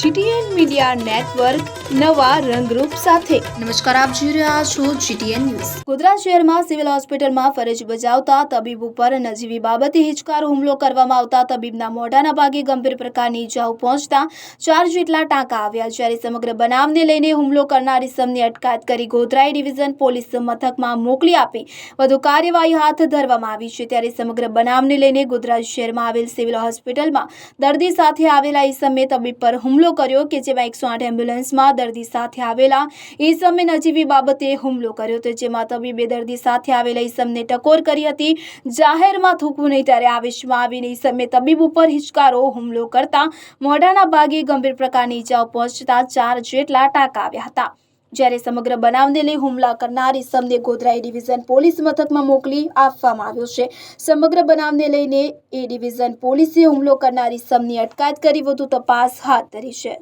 GTN media network નવા રંગરૂપ સાથે. નમસ્કાર આપ જોઈ રહ્યા છો જીટીએન ન્યૂઝ. ગોધરા શહેરમાં સિવિલ હોસ્પિટલમાં ફરજ બજાવતા તબીબ ઉપર નજીવી બાબતે હિચકારો હુમલો કરવામાં આવતા તબીબના મોઢાના ભાગે ગંભીર પ્રકારની ઇજાઓ પહોંચતા ચાર જેટલા ટાંકા આવ્યા જ્યારે સમગ્ર બનાવને લઈને હુમલો કરનાર ઇસમની અટકાયત કરી ગોધરાઈ ડિવિઝન પોલીસ મથકમાં મોકલી આપી. વધુ કાર્યવાહી હાથ ધરવામાં આવી છે ત્યારે સમગ્ર બનાવને લઈને ગોધરા શહેરમાં આવેલ સિવિલ હોસ્પિટલમાં દર્દી સાથે આવેલા ઈસમે તબીબ પર હુમલો કર્યો કે જેમાં એકસો આઠ એમ્બ્યુલન્સમાં દર્દી સાથે આવેલા ઈસમે નજીવી બાબતે હુમલો કર્યો તો જેમાં તબીબે દર્દી સાથે આવેલા ઈસમને ટકોર કરી હતી. જાહેરમાં થૂકવું નહીં ત્યારે આવેશમાં આવીને ઈસમે તબીબ ઉપર હિચકારો, હુમલો કરતા મોઢાના ભાગે ગંભીર પ્રકારની ઈજાઓ પહોંચતા ચાર જેટલા ટાંકા આવ્યા હતા. જ્યારે સમગ્ર બનાવને લઈ હુમલા કરનાર ઇસમને ગોધરાઈ ડિવિઝન પોલીસ મથકમાં મોકલી આપવામાં આવ્યો છે. સમગ્ર બનાવને લઈને એ ડિવિઝન પોલીસે હુમલો કરનાર ઇસમની અટકાયત કરી વધુ તપાસ હાથ ધરી છે.